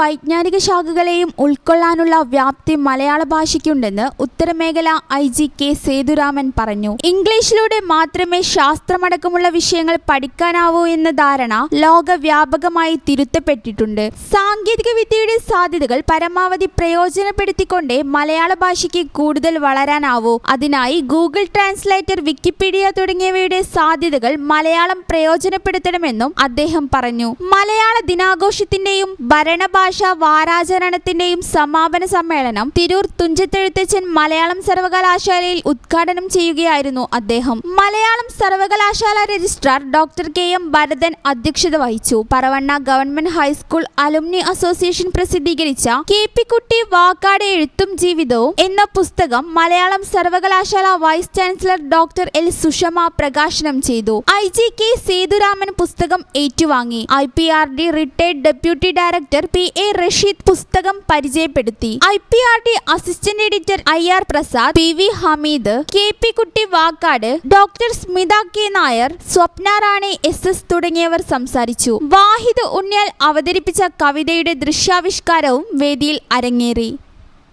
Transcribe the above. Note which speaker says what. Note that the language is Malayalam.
Speaker 1: വൈജ്ഞാനിക ശാഖകളെയും ഉൾക്കൊള്ളാനുള്ള വ്യാപ്തി മലയാള ഭാഷയ്ക്കുണ്ടെന്ന് ഉത്തരമേഖല ഐ ജി കെ സേതുരാമൻ പറഞ്ഞു. ഇംഗ്ലീഷിലൂടെ മാത്രമേ ശാസ്ത്രമടക്കമുള്ള വിഷയങ്ങൾ പഠിക്കാനാവൂ എന്ന ധാരണ ലോകവ്യാപകമായി തിരുത്തപ്പെട്ടിട്ടുണ്ട്. സാങ്കേതിക വിദ്യയുടെ സാധ്യതകൾ പരമാവധി പ്രയോജനപ്പെടുത്തിക്കൊണ്ടേ മലയാള ഭാഷയ്ക്ക് കൂടുതൽ വളരാനാവൂ. അതിനായി ഗൂഗിൾ ട്രാൻസ്ലേറ്റർ വിക്കിപീഡിയ തുടങ്ങിയവയുടെ സാധ്യതകൾ മലയാളം പ്രയോജനപ്പെടുത്തണമെന്നും അദ്ദേഹം പറഞ്ഞു. മലയാള ദിനാഘോഷത്തിന്റെയും ഭരണഭാഷ വാരാചരണത്തിന്റെയും സമാപന സമ്മേളനം തിരൂർ തുഞ്ചത്തെഴുത്തച്ഛൻ മലയാളം സർവകലാശാലയിൽ ഉദ്ഘാടനം ചെയ്യുകയായിരുന്നു അദ്ദേഹം. മലയാളം സർവകലാശാല registrar doctor K M Bharathan അധ്യക്ഷത വഹിച്ചു. Paravanna government high school alumni association പ്രസിദ്ധീകരിച്ച കെ പി കുട്ടി വാക്കാട് എഴുത്തും ജീവിതവും എന്ന പുസ്തകം മലയാളം സർവകലാശാല vice chancellor doctor L Sushama പ്രകാശനം ചെയ്തു. ഐ ജി കെ സേതുരാമൻ പുസ്തകം ഏറ്റുവാങ്ങി. I P R D retired deputy director P A Rasheed പുസ്തകം പരിചയപ്പെടുത്തി. I P R D assistant editor I R Prasad P V Hameed K P Kutty Vakkad doctor Smitha K Nair Swapna Rani S S തുടങ്ങിയവർ സംസാരിച്ചു. വാഹിദ് ഉണ്ണിയാൽ അവതരിപ്പിച്ച കവിതയുടെ ദൃശ്യാവിഷ്കാരവും വേദിയിൽ അരങ്ങേറി.